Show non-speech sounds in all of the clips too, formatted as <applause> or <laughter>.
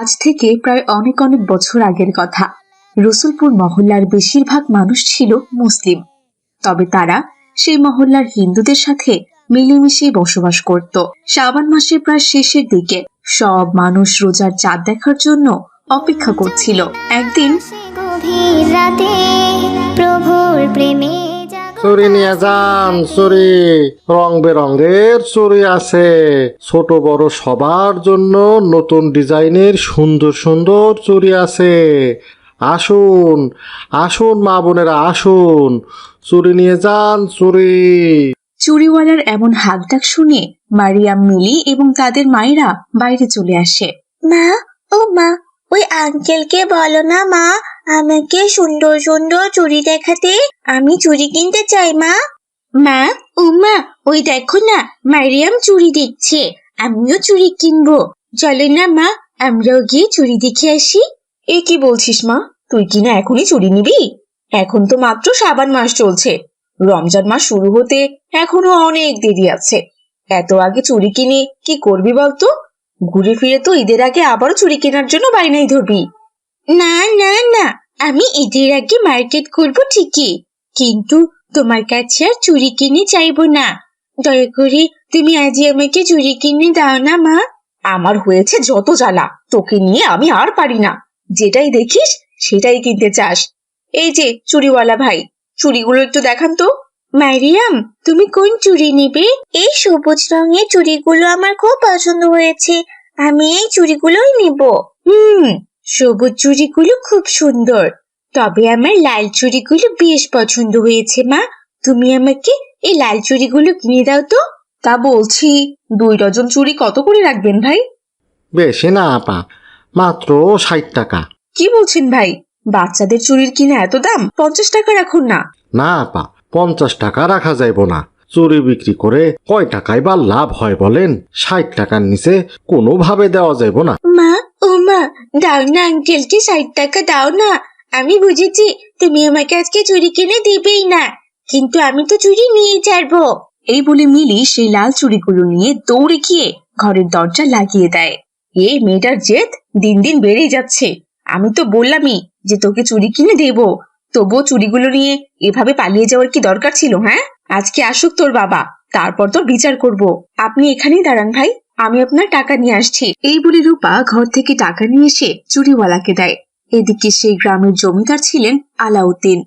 আজ থেকে প্রায় অনেক অনেক বছর আগের কথা। রসুলপুর মহল্লার বেশিরভাগ মানুষ ছিল মুসলিম। তবে তারা সেই মহল্লার হিন্দুদের সাথে মিলেমিশে বসবাস করত। শ্রাবণ মাসের প্রায় শেষের দিকে সব মানুষ রোজার চাঁদ দেখার জন্য অপেক্ষা করছিল। একদিন প্রভুর চুরি নিয়ে যান চুরি। রং বেরঙের চুরি আছে। ছোট বড় সবার জন্য নতুন ডিজাইনের সুন্দর সুন্দর চুরি আছে। আসুন আসুন মা বোনেরা আসুন। চুরি নিয়ে যান চুরি। চুরিওয়ালার এমন হাক ডাক শুনে মারিয়াম মিলি এবং তাদের মায়েরা বাইরে চলে আসে। মা ও মা ওই আঙ্কেলকে বলো না, মা। আমাকে সুন্দর সুন্দর চুড়ি দেখাতে। আমি চুড়ি কিনতে চাই, মা। মা, ও মা, ওই দেখো না, মারিয়াম চুড়ি দিচ্ছে। আমিও চুড়ি কিনবো। চলো না, মা, আমরাও গিয়ে চুড়ি দেখে আসি। এ কি বলছিস, মা? তুই কি না এখনই চুরি নিবি? এখন তো মাত্র সাবান মাস চলছে। রমজান মাস শুরু হতে এখনও অনেক দেরি আছে। এত আগে চুরি কিনে কি করবি বলতো? ঘুরে ফিরে তো ঈদের আগে আবারও চুরি কেনার জন্য বাইনাই ধরবি। না না না আমি ঈদের আগে মার্কেট করব ঠিকই কিন্তু তোমার কাছে আর চুরি কিনে চাইব না। দয়া করে তুমি আজই আমাকে চুরি কিনে দাও না মা। আমার হয়েছে যত জ্বালা তোকে নিয়ে আমি আর পারি না। যেটাই দেখিস সেটাই কিনতে চাস। এই যে চুরিওয়ালা ভাই চুড়িগুলো একটু দেখান তো। মারিয়াম তুমি কোন চুড়ি নিবে? এই সবুজ রঙের চুড়িগুলো আমার খুব পছন্দ হয়েছে। আমি এই চুড়িগুলোই নিব। হুম সবুজ চুড়িগুলো খুব সুন্দর। তবে আমার লাল চুড়িগুলো বেশ পছন্দ হয়েছে মা। তুমি আমাকে এই লাল চুড়িগুলো কিনে দাও তো। তা বলছি দুই ডজন চুড়ি কত করে রাখবেন ভাই? বেশি না আপা। মাত্র ষাট টাকা। কি বলছেন ভাই? বাচ্চাদের চুরির কিনা এত দাম? পঞ্চাশ টাকা রাখুন না। না আপা। পঞ্চাশ টাকা রাখা যাইব না। চুরি বিক্রি করে কয় টাকায় বা লাভ হয় বলেন? ষাট টাকার নিচে কোনোভাবে দেওয়া যাইব না। মা, ও মা, দাও না আঙ্কেলকে ষাট টাকা দাও না। আমি বুঝেছি তুমি আমাকে আজকে চুরি কিনে দিবেই না। কিন্তু আমি তো চুরি নিয়ে ছাড়বো। এই বলে মিলি সেই লাল চুড়িগুলো নিয়ে দৌড়ে গিয়ে ঘরের দরজা লাগিয়ে দেয়। এই মেয়েটার জেদ দিন দিন বেড়েই যাচ্ছে। আমি তো বললামই যে তোকে চুরি কিনে দেব। তবুও চুরিগুলো নিয়ে এভাবে পালিয়ে যাওয়ার কি দরকার ছিল হ্যাঁ? আজকে আসুক তোর বাবা, তারপর তোর বিচার করব। আপনি এখানেই দাঁড়ান ভাই, আমি আপনার টাকা নিয়ে আসছি। এই বলে রূপা ঘর থেকে টাকা নিয়ে এসে চুরিওয়ালাকে দেয়। এদিকে সেই গ্রামের জমিদার ছিলেন আলাউদ্দিন।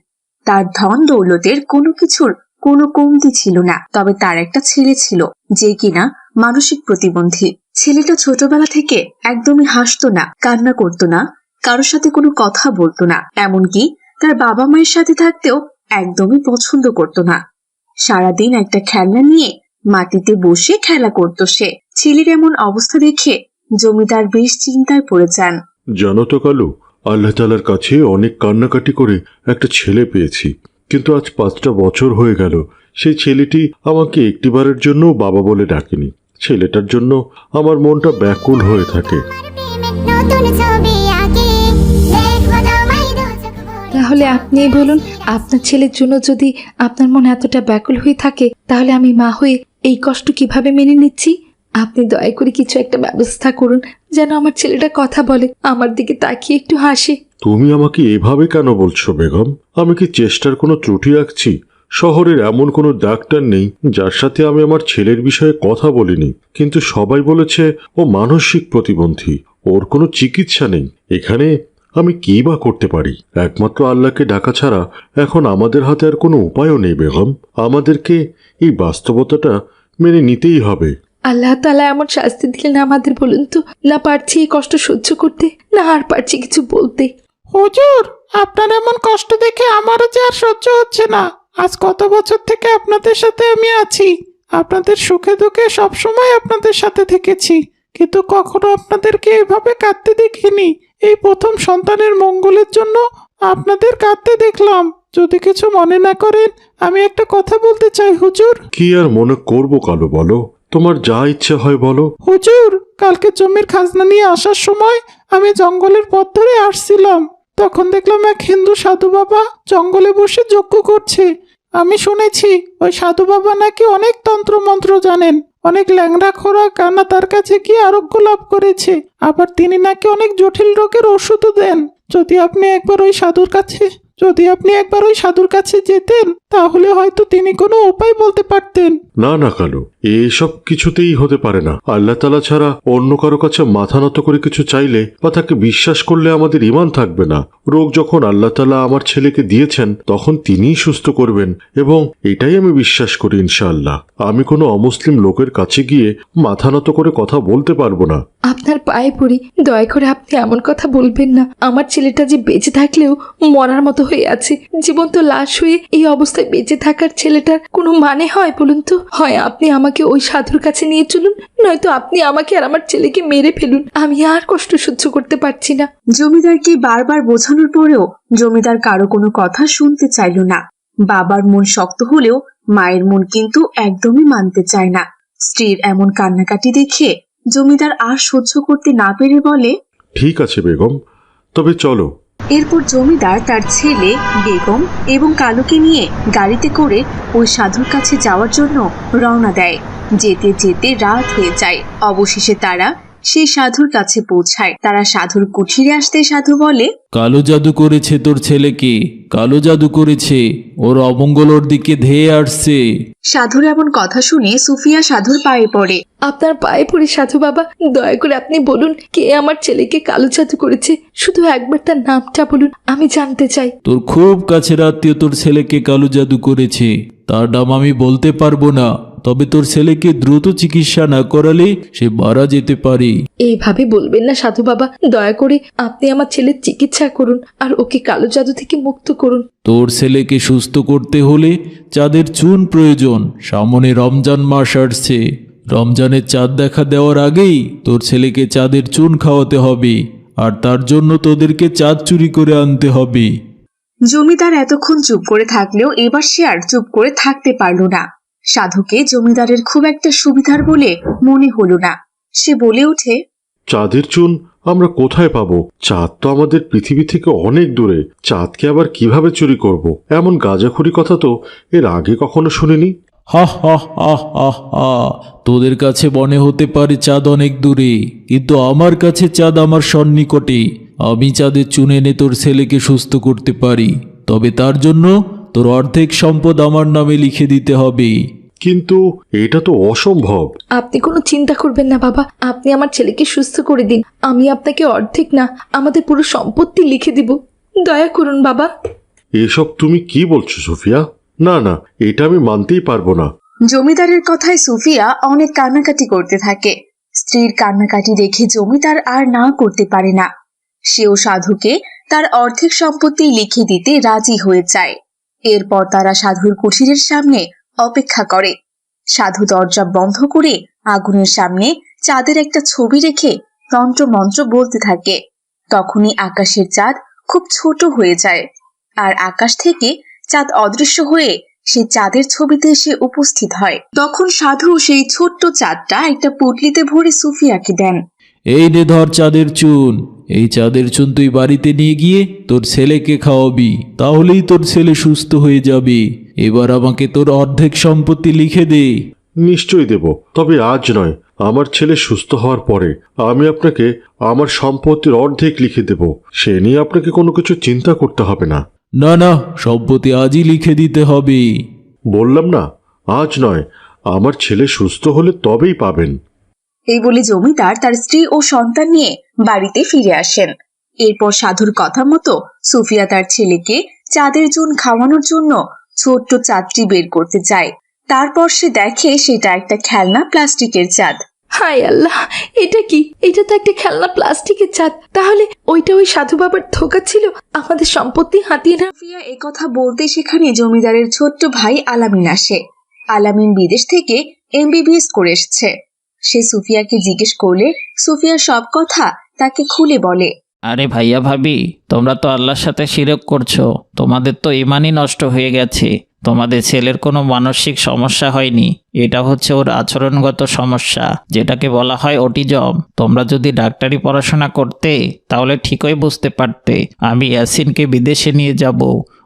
তার ধন দৌলতের কোনো কিছুর কোনো কমতি ছিল না, তবে তার একটা ছেলে ছিল, যে কিনা মানসিক প্রতিবন্ধী। ছেলেটা ছোটবেলা থেকে একদমই হাসতো না, কান্না করতো না, কারোর সাথে কোনো কথা বলতো না, এমনকি তার বাবা মায়ের সাথে থাকতেও একদমই পছন্দ করতো না। সারাদিন একটা খেলনা নিয়ে মাটিতে বসে খেলা করতো সে। ছেলের এমন অবস্থা দেখে জমিদার বেশ চিন্তায় পড়ে যান। জানো তো কালু আল্লাহ তালার কাছে অনেক কান্নাকাটি করে একটা ছেলে পেয়েছি। কিন্তু আজ পাঁচটা বছর হয়ে গেল সেই ছেলেটি আমাকে একটিবারের জন্য বাবা বলে ডাকেনি। ছেলেটার জন্য আমার মনটা ব্যাকুল হয়ে থাকে। তাহলে আপনিই বলুন, আপনার ছেলের জন্য যদি আপনার মন এতটা ব্যাকুল হয়ে থাকে, তাহলে আমি মা হয়ে এই কষ্ট কীভাবে মেনে নিচ্ছি? আপনি দয়া করে কিছু একটা ব্যবস্থা করুন, যেন আমার ছেলেটা কথা বলে, আমার দিকে তাকিয়ে একটু হাসে। তুমি আমাকে এভাবে কেন বলছো, বেগম? আমি কি চেষ্টার কোনো ত্রুটি রাখছি? শহরের এমন কোনো ডাক্তার নেই, যার সাথে আমি আমার ছেলের বিষয়ে কথা বলিনি। কিন্তু সবাই বলেছে, ও মানসিক প্রতিবন্ধী, ওর কোনো চিকিৎসা নেই। এখানে আমি কি বা করতে পারি? একমাত্র আল্লাহকে ডাকা ছাড়া এখন আমাদের হাতে আর কোনো উপায়ও নেই বেগম। আমাদেরকে এই বাস্তবতাটা মেনে নিতেই হবে। আল্লাহ তালা এমন শাস্তি দিলেন আমাদের বলুন তো না পারছি এই কষ্ট সহ্য করতে না আর পারছি কিছু বলতে। হুজুর আপনার এমন কষ্ট দেখে আমারও যে আর সহ্য হচ্ছে না। আজ কত বছর থেকে আপনাদের সাথে আমি আছি। আপনাদের সুখে দুঃখে সবসময় আপনাদের সাথে থেকেছি। কিন্তু কখনো আপনাদেরকে এভাবে কাঁদতে দেখিনি। এই প্রথম সন্তানের মঙ্গলের জন্য আপনাদের কাঁদতে দেখলাম। যদি কিছু মনে না করেন আমি একটা কথা বলতে চাই হুজুর। কি আর মনে করব কালো বলো? তোমার যা ইচ্ছে হয় বলো। হুজুর কালকে জমির খাজনা নিয়ে আসার সময় আমি জঙ্গলের পথ ধরে আসছিলাম। তখন দেখলাম এক হিন্দু সাধু বাবা জঙ্গলে বসে যজ্ঞ করছে। আমি শুনেছি ওই সাধু বাবা নাকি অনেক তন্ত্র মন্ত্র জানেন। অনেক ল্যাংড়া খোরা কানা তার কাছে গিয়ে আরোগ্য লাভ করেছে। আবার তিনি নাকি অনেক জটিল রোগের ওষুধও দেন। যদি আপনি একবার ওই সাধুর কাছে যদি আপনি একবার ওই সাধুর কাছে যেতেন, তাহলে হয়তো তিনি কোনো উপায় বলতে পারতেন। না না, কালু, এসব কিছুতেই হতে পারে না। আল্লাহ তালা ছাড়া অন্য কারও কাছে মাথা নত করে কিছু চাইলে বা তাকে বিশ্বাস করলে আমাদের ইমান থাকবে না। রোগ যখন আল্লাহ তালা আমার ছেলেকে দিয়েছেন, তখন তিনিই সুস্থ করবেন এবং এটাই আমি বিশ্বাস করি ইনশাআল্লাহ। আমি কোনো অমুসলিম লোকের কাছে গিয়ে মাথা নত করে কথা বলতে পারব না। আপনার পায়ে পড়ি। দয়া করে আপনি এমন কথা বলবেন না। আমার ছেলেটা যে বেঁচে থাকলেও মরার মতো হয়ে আছে। জীবন্ত লাশ হয়ে এই অবস্থায় বেঁচে থাকার ছেলেটার কোনো মানে হয় বলুন তো? হয় আপনি আমাকে ওই সাধুর কাছে নিয়ে চলুন, নয়তো আপনি আমাকে আর আমার ছেলেকে মেরে ফেলুন। আমি আর কষ্ট সহ্য করতে পারছি না। জমিদারকে বারবার বোঝানোর পরেও জমিদার কারও কোনো কথা শুনতে চাইল না। বাবার মন শক্ত হলেও মায়ের মন কিন্তু একদমই মানতে চায় না। স্ত্রীর এমন কান্নাকাটি দেখে জমিদার আর সহ্য করতে না পেরে বলে ঠিক আছে বেগম তবে চলো। এরপর জমিদার তার ছেলে বেগম এবং কালুকে নিয়ে গাড়িতে করে ওই সাধুর কাছে যাওয়ার জন্য রওনা দেয়। যেতে যেতে রাত হয়ে যায়। অবশেষে তারা সেই সাধুর কাছে পৌঁছায়। তারা সাধুর কুঠিরে আসতে সাধু বলে কালো জাদু করেছে তোর ছেলেকে কালো জাদু করেছে ওর অমঙ্গল ওর দিকে ধেয়ে আসছে। সাধুর এমন কথা শুনে সুফিয়া সাধুর পায়ে পড়ে। আপনার পায়ে পড়ে সাধু বাবা দয়া করে আপনি বলুন কে আমার ছেলেকে কালো জাদু করেছে? শুধু একবার তার নামটা বলুন আমি জানতে চাই। তোর খুব কাছের আত্মীয় তোর ছেলেকে কালো জাদু করেছে তার নাম আমি বলতে পারব না। তবে তোর ছেলেকে দ্রুত চিকিৎসা না করালে সে মারা যেতে পারে। এইভাবে বলবেন না সাধু বাবা। দয়া করে আপনি আমার ছেলের চিকিৎসা করুন আর ওকে কালো জাদু থেকে মুক্ত করুন। তোর ছেলেকে সুস্থ করতে হলে চাঁদের চুন প্রয়োজন। সামনে রমজান মাস আসছে। রমজানের চাঁদ দেখা দেওয়ার আগেই তোর ছেলেকে চাঁদের চুন খাওয়াতে হবে। আর তার জন্য তোদেরকে চাঁদ চুরি করে আনতে হবে। জমিদার এতক্ষণ চুপ করে থাকলেও এবার সে আর চুপ করে থাকতে পারল না। সাধুকে জমিদারের খুব একটা সুবিধার বলে মনে হলো না। সে বলে ওঠে চাঁদের চুন আমরা কোথায় পাবো? চাঁদ তো আমাদের পৃথিবী থেকে অনেক দূরে। চাঁদকে আবার কীভাবে চুরি করব। এমন গাঁজাখুরি কথা তো এর আগে কখনো শুনিনি। হা হা হা হা হা। তোদের কাছে মনে হতে পারে চাঁদ অনেক দূরে কিন্তু আমার কাছে চাঁদ আমার সন্নিকটে। আমি চাঁদের চুন এনে তোর ছেলেকে সুস্থ করতে পারি। তবে তার জন্য তোর অর্ধেক সম্পদ আমার নামে লিখে দিতে হবে। কিন্তু এটা তো অসম্ভব। আপনি কোনো চিন্তা করবেন না বাবা। আপনি আমার ছেলেকে সুস্থ করে দিন। আমি আপনাকে অর্ধেক না আমাদের পুরো সম্পত্তি লিখে দিব। দয়া করুন বাবা। এসব তুমি কি বলছো সুফিয়া? না না এটা আমি মানতেই পারব না। জমিদারের কথায় সুফিয়া অনেক কান্নাকাটি করতে থাকে। স্ত্রীর কান্নাকাটি দেখে জমিদার আর না করতে পারে না। সেও সাধুকে তার অর্ধেক সম্পত্তি লিখে দিতে রাজি হয়ে যায়। এরপর তারা সাধুর কুঠিরের সামনে অপেক্ষা করে। সাধু দরজা বন্ধ করে আগুনের সামনে চাঁদের একটা ছবি রেখে তন্ত্র মন্ত্র বলতে থাকে। তখনই আকাশের চাঁদ খুব ছোট হয়ে যায় আর আকাশ থেকে চাঁদ অদৃশ্য হয়ে সে চাঁদের ছবিতে এসে উপস্থিত হয়। তখন সাধু সেই ছোট্ট চাঁদটা একটা পুটলিতে ভরে সুফিয়াকে দেন। এই নে ধর চাঁদের চুন। এই চাঁদের চুন তুই বাড়িতে নিয়ে গিয়ে তোর ছেলেকে খাওয়াবি তাহলেই তোর ছেলে সুস্থ হয়ে যাবে। এবার আমাকে তোর অর্ধেক সম্পত্তি লিখে দে। নিশ্চয়ই দেব তবে আজ নয় আমার ছেলে সুস্থ হওয়ার পরে আমি আপনাকে আমার সম্পত্তির অর্ধেক লিখে দেব সে নিয়ে আপনাকে কোনো কিছু চিন্তা করতে হবে না। না না সম্পত্তি আজই লিখে দিতে হবে। বললাম না আজ নয় আমার ছেলে সুস্থ হলে তবেই পাবেন। এই বলে জমিদার তার স্ত্রী ও সন্তান নিয়ে বাড়িতে ফিরে আসেন। এরপর সাধুর কথা মতো সুফিয়া তার ছেলেকে চাঁদের চুন খাওয়ানোর জন্য ছোট্ট চাঁদটি বের করতে চায়। তারপর সে দেখে সেটা একটা খেলনা প্লাস্টিকের চাঁদ। হাই আল্লাহ এটা কি? এটা তো একটা খেলনা প্লাস্টিকের চাঁদ। তাহলে ওইটা ওই সাধু বাবার ধোকা ছিল? আমাদের সম্পত্তি হাতিয়ে না সুফিয়া কথা বলতে সেখানে জমিদারের ছোট্ট ভাই আলামিন আসে। আলামিন বিদেশ থেকে এমবিবিএস করে এসেছে। সে সুফিয়াকে জিজ্ঞেস করলে সুফিয়া সব কথা তাকে খুলে বলে। আরে ভাইয়া ভাবি, তোমরা তো আল্লাহর সাথে শিরক করছ, তোমাদের তো ইমানই নষ্ট হয়ে গেছে, তোমাদের ছেলের কোনো মানসিক সমস্যা হয়নি, এটা হচ্ছে ওর আচরণগত সমস্যা, যেটাকে বলা হয় অটিজম। তোমরা যদি ডাক্তারি পড়াশোনা করতে, তাহলে ঠিকই বুঝতে পারতে, আমি অ্যাসিনকে বিদেশে নিয়ে যাব,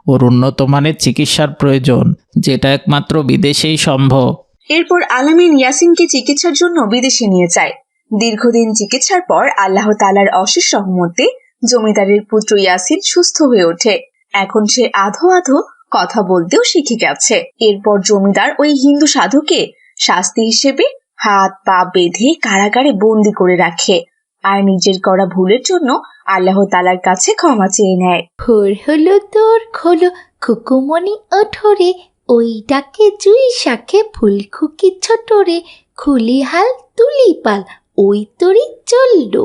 ওর উন্নত মানের চিকিৎসার প্রয়োজন, যেটা একমাত্র বিদেশেই সম্ভব। এরপর আলামিন ইয়াসিনকে চিকিৎসার জন্য বিদেশে নিয়ে যায়। দীর্ঘদিন চিকিৎসার পর আল্লাহ তালার অশেষ সহমতে জমিদারের পুত্র ইয়াসিন সুস্থ হয়ে ওঠে। এখন সে আধো আধো কথা বলতেও শিখে গেছে। এরপর জমিদার ওই হিন্দু সাধুকে শাস্তি হিসেবে হাত, পা বেঁধে কারাগারে বন্দি করে রাখে আর নিজের করা ভুলের জন্য আল্লাহ তালার কাছে ক্ষমা চেয়ে নেয়। ভোর হলো তোর খোলো খুকুমনি ওঠরে ওই ডাকে জুই শাকে ফুলখুকি ছোটরে খুলি হাল তুলি পাল ওই তরি চলল।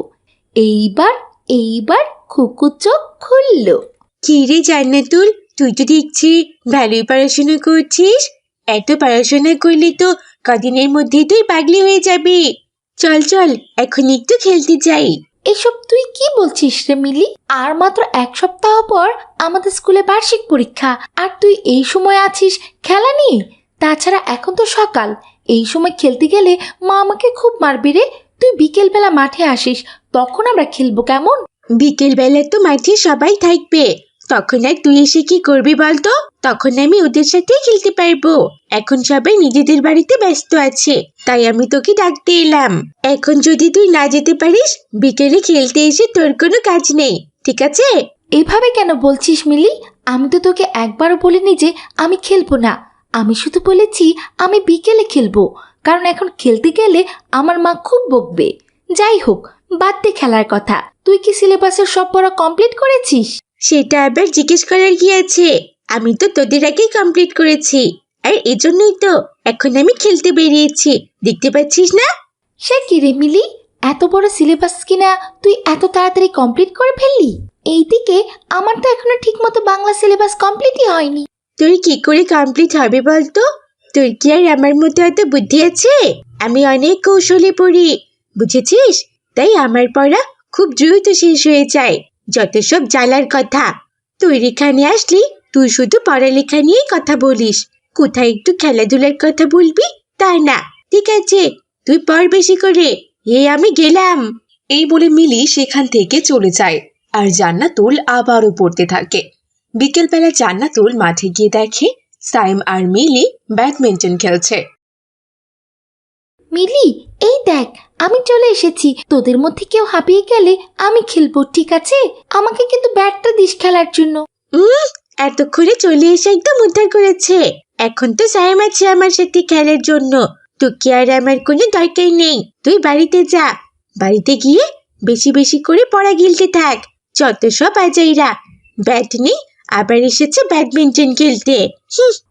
এইবার এইবার খুকু চোখ খুললো। কি রে জান্নাতুল, তুই তো দেখছি ভালোই পড়াশোনা করছিস। এত পড়াশোনা করলে তো কদিনের মধ্যেই তুই পাগলি হয়ে যাবি। চল চল, এখন একটু খেলতে যাই। এসব তুই কি বলছিস রে মিলি? আর মাত্র এক সপ্তাহ পর আমাদের স্কুলে বার্ষিক পরীক্ষা। আর তুই এই সময় আছিস খেলা নিয়ে? তাছাড়া এখন তো সকাল। এই সময় খেলতে গেলে মা আমাকে খুব মারবি রে। তুই বিকেলবেলা মাঠে আসিস। তখন আমরা খেলব কেমন? বিকেল বেলা তো মাঠে সবাই থাকবে। তখন আর তুই এসে কি করবি বলতো? তখন আমি ওদের সাথে খেলতে পারব। এখন সবাই নিজেদের বাড়িতে ব্যস্ত আছে, তাই আমি তোকে ডাকতে এলাম। এখন যদি তুই না যেতে পারিস, বিকেলে খেলতে এসে তোর কোনো কাজ নেই, ঠিক আছে? এভাবে কেন বলছিস মিলি? আমি তো তোকে একবারও বলিনি যে আমি খেলব না। আমি শুধু বলেছি আমি বিকেলে খেলব, কারণ এখন খেলতে গেলে আমার মা খুব বকবে। যাই হোক, বাদ দে খেলার কথা। তুই কি সিলেবাসের সব পড়া কমপ্লিট করেছিস? সেটা আবার জিজ্ঞেস করার কি আছে? আমি তো তোদের আগেই কমপ্লিট করেছি। আর এজন্যই তো এখন আমি খেলতে বেরিয়েছি। দেখতে পাচ্ছিস না? সে কি রে মিলি? এত বড় সিলেবাস কিনা তুই এত তাড়াতাড়ি কমপ্লিট করে ফেললি? এইদিকে আমার তো এখনও ঠিকমতো বাংলা সিলেবাস কমপ্লিটই হয়নি। তোর কি করে কমপ্লিট হবে বলতো? তোর কি আর আমার মতো এত বুদ্ধি আছে? আমি অনেক কৌশলে পড়ি বুঝেছিস? তাই আমার পড়া খুব দ্রুত শেষ হয়ে যায়। যত সব জ্বালার কথা। তুই এখানে আসলি, তুই শুধু পড়ালেখা নিয়েই কথা বলিস। কোথায় একটু খেলাধুলার কথা বলবি? তা না। ঠিক আছে, তুই পড় বেশি করে। এ আমি গেলাম। এই বলে মিলি সেখান থেকে চলে যায়। আর জান্নাতুল আবারও পড়তে থাকে। বিকেলবেলা জান্নাতুল মাঠে গিয়ে দেখে সাইম আর মিলি ব্যাডমিন্টন খেলছে। মিলি, এই দেখ আমি চলে এসেছি। তোদের মধ্যে কেউ হাঁপিয়ে গেলে আমি খেলব ঠিক আছে? আমাকে কিন্তু ব্যাটটা দিস খেলার জন্য। উম, এতক্ষণে চলে এসে একদম উদ্ধার করেছে। এখন তো সাইম আছে আমার সাথে খেলার জন্য। তোকে আর আমার কোনো দরকার নেই। তুই বাড়িতে যা। বাড়িতে গিয়ে বেশি বেশি করে পড়া গিলতে থাক। যত সব আজাইরা। ব্যাট নেই আবার এসেছে ব্যাডমিন্টন খেলতে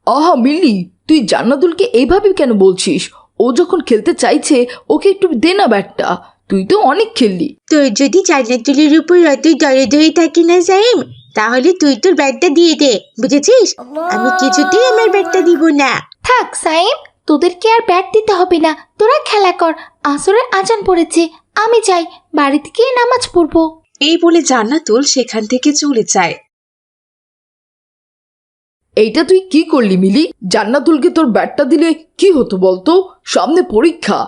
আহা মিলি তুই জান্নাতুলকে এইভাবে কেন বলছিস? ও যখন খেলতে চাইছে ওকে একটু দে না ব্যাটটা। তুই তো অনেক খেললি। তোর যদি জান্নাতুলের উপর অতই দরদ হয়ে থাকে না সাইম তাহলে তুই তোর ব্যাটটা দিয়ে দে বুঝেছিস? আমি কিছুতেই আমার ব্যাটটা দিব না। থাক সাইম তোদেরকে আর ব্যাট দিতে হবে না। তোরা খেলা কর আসরের আজান পড়েছে আমি যাই বাড়ি থেকে নামাজ পড়ব। এই বলে জান্নাতুল সেখান থেকে চলে যায়। এইটা তুই কি করলি মিলি? জান্নাতুলকে তোর ব্যাটটা দিলে কি হতো বলতো? সামনে পরীক্ষা।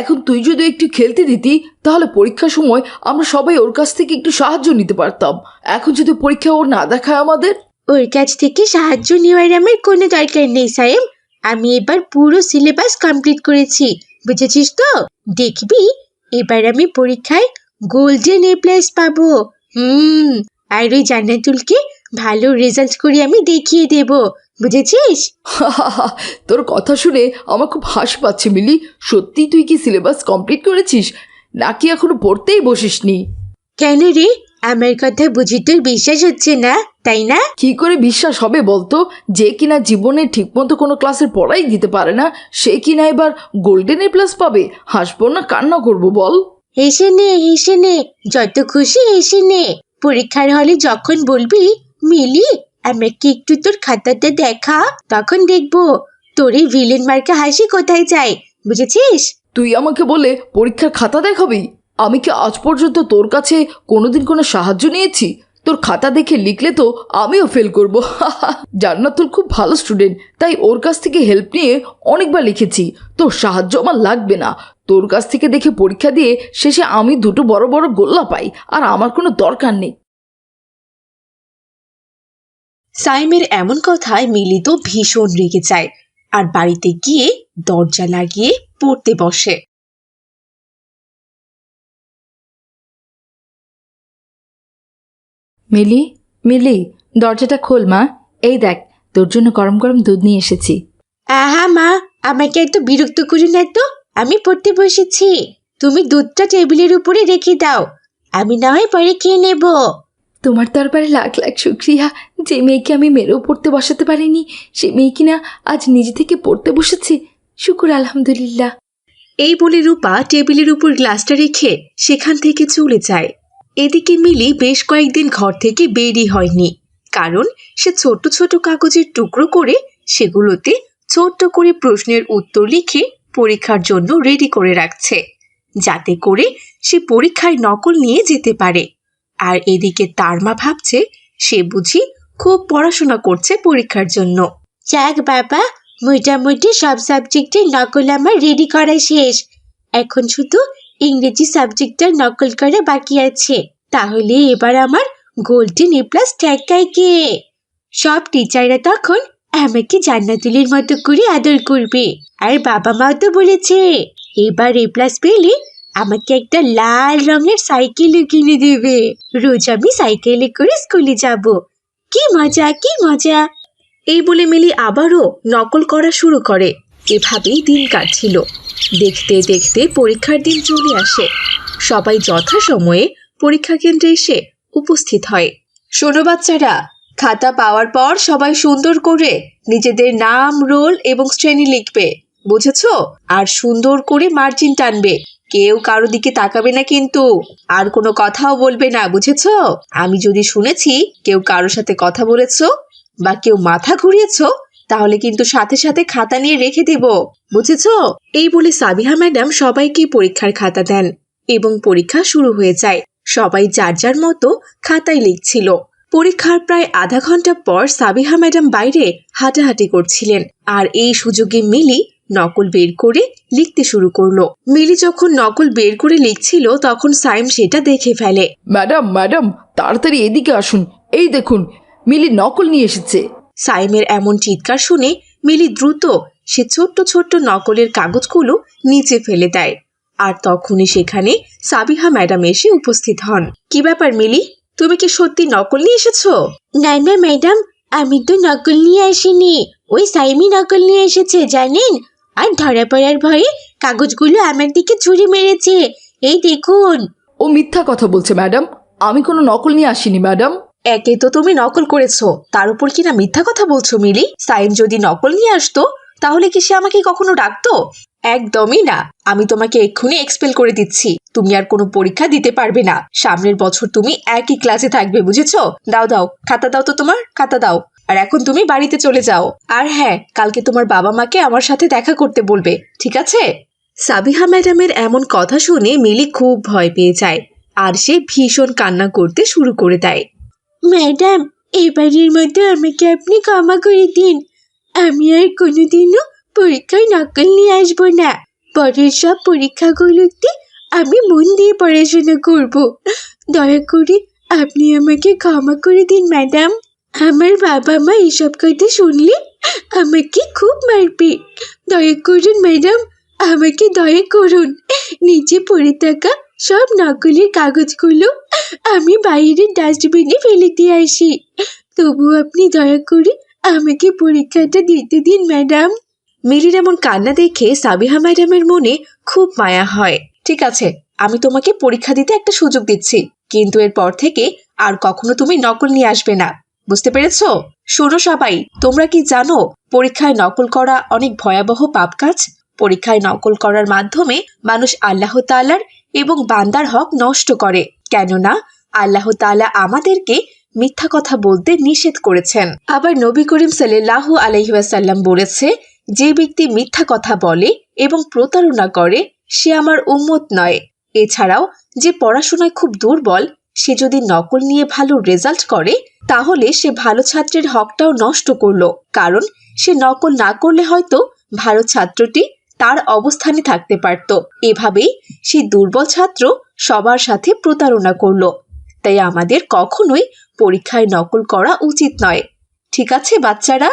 এখন তুই যদি একটু খেলতে দিতি, তাহলে পরীক্ষার সময় আমরা সবাই ওর কাছ থেকে একটু সাহায্য নিতে পারতাম। এখন যদি পরীক্ষা ও না দেখায় আমাদের? ওর কাছ থেকে সাহায্য নেওয়ার আমার কোনো দরকার নেই সাহেব আমি এবার পুরো সিলেবাস কমপ্লিট করেছি, বুঝেছিস তো? দেখবি, এবার আমি পরীক্ষায় গোল্ডেন এ প্লাস পাবো। হুম, আর ওই জান্নাতুলকে ভালো রেজাল্ট করে আমি দেখিয়ে দেব বুঝেছিস? <laughs> তোর কথা শুনে আমার খুব হাসি পাচ্ছে মিলি। সত্যি তুই কি সিলেবাস কমপ্লিট করেছিস? নাকি এখনও পড়তেই বসিসনি? কেন রে? আমার কথা বুঝি তোর বিশ্বাস হচ্ছে না তাই না? কি করে বিশ্বাস হবে বলতো? যে কিনা জীবনে ঠিকমতো কোনো ক্লাসের পড়াই দিতে পারে না সে কিনা এবার গোল্ডেন এ প্লাস পাবে। হাসবো না কান্না করব বল। হেসে নে হেসে নে যত খুশি হেসে নে। পরীক্ষার হলে যখন বলবি মিলি আমাকে একটু তোর খাতাটা দেখা? তখন দেখব, তোর এই ভিলেন মার্কা হাসি কোথায় যায়, বুঝেছিস? তুই আমাকে বলে পরীক্ষার খাতা দেখাবি? আমি কি আজ পর্যন্ত তোর কাছে কোনোদিন কোনো সাহায্য নিয়েছি? তোর খাতা দেখে লিখলে তো আমিও ফেল করব। <laughs> জান্নাতুল খুব ভালো স্টুডেন্ট তাই ওর কাছ থেকে হেল্প নিয়ে অনেকবার লিখেছি। তোর সাহায্য আমার লাগবে না। তোর কাছ থেকে দেখে পরীক্ষা দিয়ে শেষে আমি দুটো বড় বড় গোল্লা পাই, আর আমার কোনো দরকার নেই। সাইমের এমন কথায় মিলি তো ভীষণ রেগে যায় আর বাড়িতে গিয়ে দরজা লাগিয়ে পড়তে বসে। মিলি মিলি দরজাটা খোল মা। এই দেখ তোর জন্য গরম গরম দুধ নিয়ে এসেছি। আহা মা আমাকে এত বিরক্ত করো না তো। আমি পড়তে বসেছি। তুমি দুধটা টেবিলের উপরে রেখে দাও। আমি না হয় পরে খেয়ে নেব। তোমার দরবারে লাখ লাখ শুক্রিয়া। যে মেয়েকে আমি মেরেও পড়তে বসাতে পারিনি, সে মেয়ে কিনা আজ নিজে থেকে পড়তে বসেছে? শুকুর, আলহামদুলিল্লাহ। এই বলে রূপা টেবিলের উপর গ্লাসটা রেখে সেখান থেকে চলে যায়। এদিকে মিলি বেশ কয়েকদিন ঘর থেকে বেরই হয়নি, কারণ সে ছোট ছোট কাগজের টুকরো করে সেগুলোতে ছোট্ট করে প্রশ্নের উত্তর লিখে পরীক্ষার জন্য রেডি করে রাখছে, যাতে করে সে পরীক্ষায় নকল নিয়ে যেতে পারে। আর এদিকে তার মা ভাবছে সে বুঝি খুব পড়াশোনা করছে পরীক্ষার জন্য। যাক বাবা, মোটামুটি সব সাবজেক্টের নকল আমার রেডি করা শেষ। এখন শুধু ইংরেজি সাবজেক্টটার নকল করা বাকি আছে। তাহলে এবার আমার গোল্ডেন এ প্লাস ট্যাগ কে? সব টিচাররা তখন আমাকে জান্নাতুলের মতো করে আদর করবে। আর বাবা মাও তো বলেছে, এবার এ প্লাস পেলে আমাকে একটা লাল রঙের সাইকেলও কিনে দেবে। রোজ আমি সাইকেলে করে স্কুলে যাব। কি মজা কি মজা। এই বলে মিলি আবারও নকল করা শুরু করে। এভাবেই দিন কাটছিল। দেখতে দেখতে পরীক্ষার দিন চলে আসে। সবাই যথাসময়ে পরীক্ষা কেন্দ্রে এসে উপস্থিত হয়। শোনো বাচ্চারা, খাতা পাওয়ার পর সবাই সুন্দর করে নিজেদের নাম, রোল এবং শ্রেণি লিখবে, বুঝেছ? আর সুন্দর করে মার্জিন টানবে। কেউ কারও দিকে তাকাবে না কিন্তু। আর কোনো কথাও বলবে না, বুঝেছ? আমি যদি শুনেছি কেউ কারোর সাথে কথা বলেছ বা কেউ মাথা ঘুরিয়েছ, তাহলে কিন্তু সাথে সাথে খাতা নিয়ে রেখে দেব, বুঝেছ? এই বলে সাবিহা ম্যাডাম সবাইকে পরীক্ষার খাতা দেন এবং পরীক্ষা শুরু হয়ে যায়। সবাই যার যার মতো খাতায় লিখছিল। পরীক্ষার প্রায় আধা ঘণ্টা পর সাবিহা ম্যাডাম বাইরে হাঁটাহাঁটি করছিলেন। আর এই সুযোগে মিলি নকল বের করে লিখতে শুরু করল। মিলি যখন নকল বের করে লিখছিল তখন সাইম সেটা দেখে ফেলে। ম্যাডাম ম্যাডাম তাড়াতাড়ি এদিকে আসুন। এই দেখুন মিলি নকল নিয়ে এসেছে। সাইমের এমন চিৎকার শুনে মিলি দ্রুত সে ছোট্ট ছোট্ট নকলের কাগজগুলো নিচে ফেলে দেয়। আর তখনই সেখানে সাবিহা ম্যাডাম এসে উপস্থিত হন। কি ব্যাপার মিলি? তুমি কি সত্যি নকল নিয়ে এসেছ? না না ম্যাডাম আমি তো নকল নিয়ে আসিনি। ওই সাইমি নকল নিয়ে এসেছে জানেন? আর ধরা পড়ার ভয়ে কাগজগুলো আমার দিকে ছুরি মেরেছে। এই দেখুন। ও মিথ্যা কথা বলছে ম্যাডাম। আমি কোনো নকল নিয়ে আসিনি ম্যাডাম। একে তো তুমি নকল করেছ। তার উপর কিনা মিথ্যা কথা বলছো মিলি? সাইম যদি নকল নিয়ে আসতো তাহলে কি সে আমাকে কখনো ডাকতো? একদমই না। আমি তোমাকে এক্ষুনি এক্সপেল করে দিচ্ছি। তুমি আর কোনো পরীক্ষা দিতে পারবে না। সামনের বছর তুমি একই ক্লাসে থাকবে বুঝেছ? দাও দাও। খাতা দাও তো তোমার। খাতা দাও। আর এখন তুমি বাড়িতে চলে যাও। আর হ্যাঁ কালকে তোমার বাবা মাকে আমার সাথে দেখা করতে বলবে, ঠিক আছে? সাবিহা ম্যাডামের এমন কথা শুনে মিলি খুব ভয় পেয়ে যায়, আর সে ভীষণ কান্না করতে শুরু করে দেয়। ম্যাডাম, এবারের মধ্যে আমাকে আপনি ক্ষমা করে দিন। আমি আর কোনোদিনও পরীক্ষায় নকল নিয়ে আসব না। পরের সব পরীক্ষাগুলোতে আমি মন দিয়ে পড়াশোনা করব। দয়া করে আপনি আমাকে ক্ষমা করে দিন, ম্যাডাম। আমার বাবা মা এসব কথা শুনলে আমাকে খুব মারবে। দয়া করুন, ম্যাডাম, আমাকে দয়া করুন। নিচে পড়ে থাকা সব নকলের কাগজগুলো আমি বাইরের ডাস্টবিনে ফেলে দিয়ে আসি। তবু আপনি দয়া করে আমাকে পরীক্ষাটা দিতে দিন, ম্যাডাম। মিলির এমন কান্না দেখে সাবিহা ম্যাডামের মনে খুব মায়া হয়। ঠিক আছে, আমি তোমাকে পরীক্ষা দিতে একটা সুযোগ দিচ্ছি, কিন্তু এরপর থেকে আর কখনো তুমি নকল নিয়ে আসবে না। বুঝতে পেরেছ? শোনো সবাই, তোমরা কি জানো, পরীক্ষায় নকল করা অনেক ভয়াবহ পাপ কাজ? পরীক্ষায় নকল করার মাধ্যমে মানুষ আল্লাহ তাআলার এবং বান্দার হক নষ্ট করে। কেননা, আল্লাহ তাআলা আমাদেরকে মিথ্যা কথা বলতে নিষেধ করেছেন। আবার নবী করিম সাল্লাল্লাহু আলহিহাসাল্লাম বলেছে, যে ব্যক্তি মিথ্যা কথা বলে এবং প্রতারণা করে, সে আমার উম্মত নয়। এছাড়াও, যে পড়াশোনায় খুব দুর্বল সে যদি নকল নিয়ে ভালো রেজাল্ট করে, তাহলে সে ভালো ছাত্রের হকটাও নষ্ট করল। কারণ সে নকল না করলে হয়তো ভালো ছাত্রটি তার অবস্থানে থাকতে পারত। এভাবেই সে দুর্বল ছাত্র সবার সাথে প্রতারণা করল। তাই আমাদের কখনোই পরীক্ষায় নকল করা উচিত নয়। ঠিক আছে, বাচ্চারা?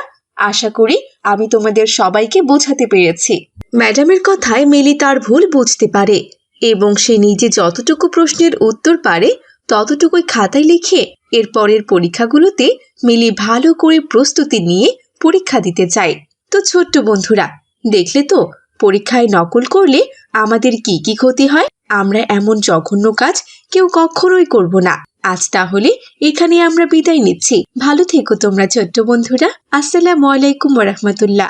আশা করি আমি তোমাদের সবাইকে বোঝাতে পেরেছি। ম্যাডামের কথায় মেলি তার ভুল বুঝতে পারে এবং সে নিজে যতটুকু প্রশ্নের উত্তর পারে ততটুকুই খাতায় লিখে এর পরের পরীক্ষাগুলোতে মিলি ভালো করে প্রস্তুতি নিয়ে পরীক্ষা দিতে চায় তো ছোট্ট বন্ধুরা, দেখলে তো, পরীক্ষায় নকল করলে আমাদের কি কি ক্ষতি হয়? আমরা এমন জঘন্য কাজ কেউ কখনোই করব না। আজ তাহলে এখানে আমরা বিদায় নিচ্ছি। ভালো থেকো তোমরা ছোট্ট বন্ধুরা। আসসালামু আলাইকুম রহমতুল্লাহ।